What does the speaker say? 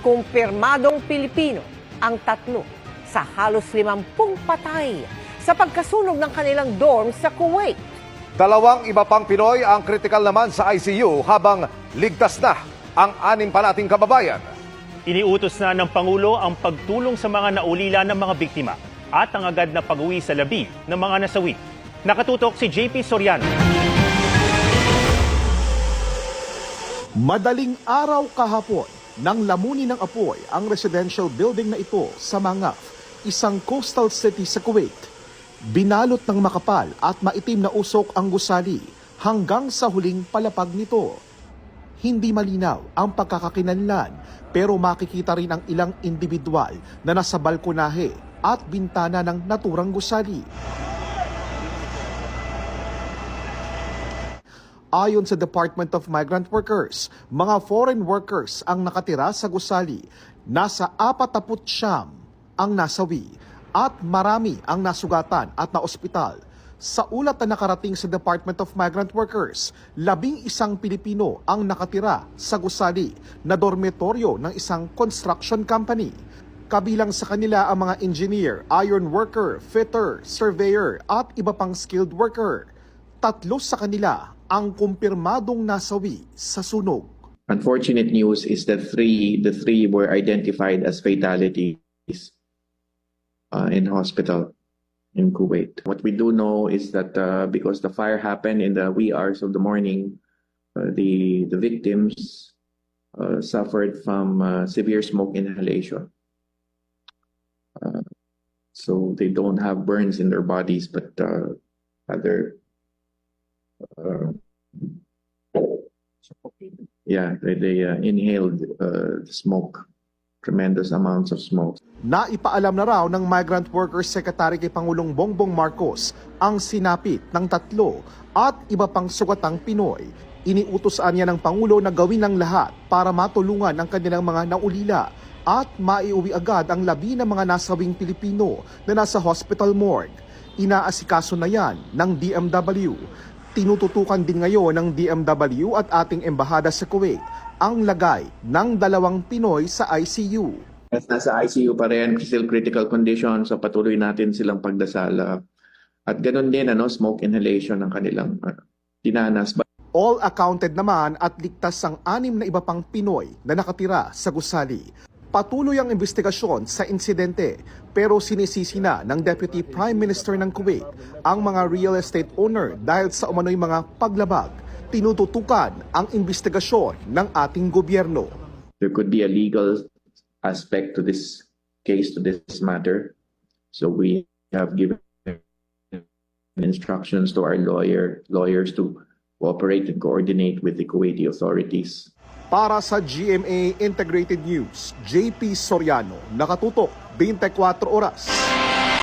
kumpirmadong Pilipino ang tatlo sa halos limampung patay sa pagkasunog ng kanilang dorm sa Kuwait. Dalawang iba pang Pinoy ang critical naman sa ICU habang ligtas na ang anim pa nating kababayan. Iniutos na ng Pangulo ang pagtulong sa mga naulila ng mga biktima at ang agad na pag-uwi sa labi ng mga nasawi. Nakatutok si JP Soriano. Madaling araw kahapon nang lamuni ng apoy ang residential building na ito sa Mangaf, isang coastal city sa Kuwait. Binalot ng makapal at maitim na usok ang gusali hanggang sa huling palapag nito. Hindi malinaw ang pagkakakinanlan pero makikita rin ang ilang individual na nasa balkonahe at bintana ng naturang gusali. Ayon sa Department of Migrant Workers, mga foreign workers ang nakatira sa gusali. Nasa 40 siyam ang nasawi at marami ang nasugatan at naospital. Sa ulat na nakarating sa Department of Migrant Workers, labing isang Pilipino ang nakatira sa gusali na dormitoryo ng isang construction company. Kabilang sa kanila ang mga engineer, iron worker, fitter, surveyor at iba pang skilled worker. Tatlo sa kanila ang kumpirmadong nasawi sa sunog. Unfortunate news is that three, the three were identified as fatalities uh, in hospital in Kuwait. What we do know is that uh, because the fire happened in the wee hours of the morning, uh, the the victims uh, suffered from uh, severe smoke inhalation. Uh, so they don't have burns in their bodies, but uh, other. Uh, yeah, they, they uh, inhaled uh, smoke, tremendous amounts of smoke. Naipaalam na raw ng Migrant Workers Secretary kay Pangulong Bongbong Marcos ang sinapit ng tatlo at iba pang sugatang Pinoy. Iniutosan niya ng Pangulo na gawin ang lahat para matulungan ang kanilang mga naulila at maiuwi agad ang labi ng mga nasawing Pilipino na nasa hospital morgue. Inaasikaso na yan ng DMW. Tinututukan din ngayon ng DMW at ating embahada sa Kuwait ang lagay ng dalawang Pinoy sa ICU. At nasa ICU pa rin, still critical condition, so patuloy natin silang pagdasal. uh, At ganun din, ano, smoke inhalation ng kanilang uh, dinanas. All accounted naman at ligtas ang anim na iba pang Pinoy na nakatira sa gusali. Patuloy ang investigasyon sa insidente pero sinisisi na ng Deputy Prime Minister ng Kuwait ang mga real estate owner dahil sa umano'y mga paglabag. Tinututukan ang investigasyon ng ating gobyerno. There could be a legal aspect to this case, to this matter. So we have given instructions to our lawyer, lawyers to cooperate and coordinate with the Kuwaiti authorities. Para sa GMA Integrated News, JP Soriano, nakatutok 24 oras.